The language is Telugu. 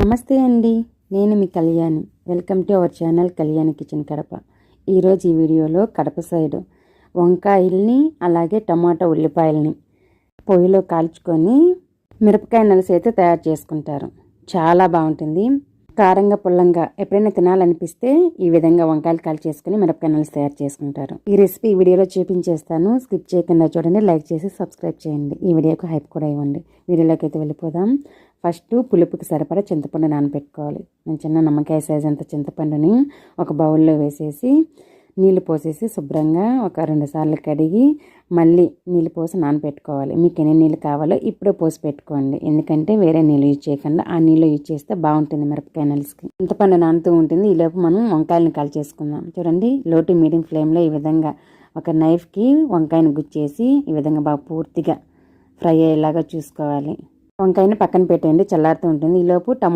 నమస్తే అండి నేను మీ Kalyani. Welcome to our channel Kalyani kitchen Kadapa. ఈరోజు ఈ వీడియోలో కడప సైడ్ వంకాయల్ని అలాగే టమాటా ఉల్లిపాయల్ని పొయ్యిలో కాల్చుకొని మిరపకాయ నలిసి అయితే తయారు చేసుకుంటారు. చాలా బాగుంటుంది. కారంగా పుల్లంగా ఎప్పుడైనా తినాలనిపిస్తే ఈ విధంగా వంకాయలు కాల్ చేసుకుని మిరపకాయలు తయారు చేసుకుంటారు. ఈ రెసిపీ ఈ వీడియోలో చూపించేస్తాను. స్కిప్ చేయకుండా చూడండి లైక్ చేసి సబ్స్క్రైబ్ చేయండి. ఈ వీడియోకి హైప్ కూడా ఇవ్వండి. వీడియోలోకి అయితే వెళ్ళిపోదాం. ఫస్ట్ పులుపుకి సరిపడా చింతపండు నానబెట్టుకోవాలి. నేను చిన్న నిమ్మకాయ సైజ్ అంత చింతపండుని ఒక బౌల్లో వేసేసి నీళ్ళు పోసేసి శుభ్రంగా ఒక రెండు సార్లు కడిగి మళ్ళీ నీళ్ళు పోసి నానబెట్టుకోవాలి మీకు ఎన్ని నీళ్ళు కావాలో ఇప్పుడే పోసి పెట్టుకోండి. ఎందుకంటే వేరే నీళ్ళు యూజ్ చేయకుండా ఆ నీళ్ళు యూజ్ చేస్తే బాగుంటుంది మిరపకాయ నలుసుకి చింతపండు నానుతూ ఉంటుంది. ఈలోపు మనం వంకాయలను కాల్ చేసుకుందాం. చూడండి లో టు మీడియం ఫ్లేమ్లో ఈ విధంగా ఒక నైఫ్కి వంకాయని గుచ్చేసి ఈ విధంగా బాగా పూర్తిగా ఫ్రై అయ్యేలాగా చూసుకోవాలి. వంకాయని పక్కన పెట్టండి చల్లారుతూ ఉంటుంది. ఈలోపు టమో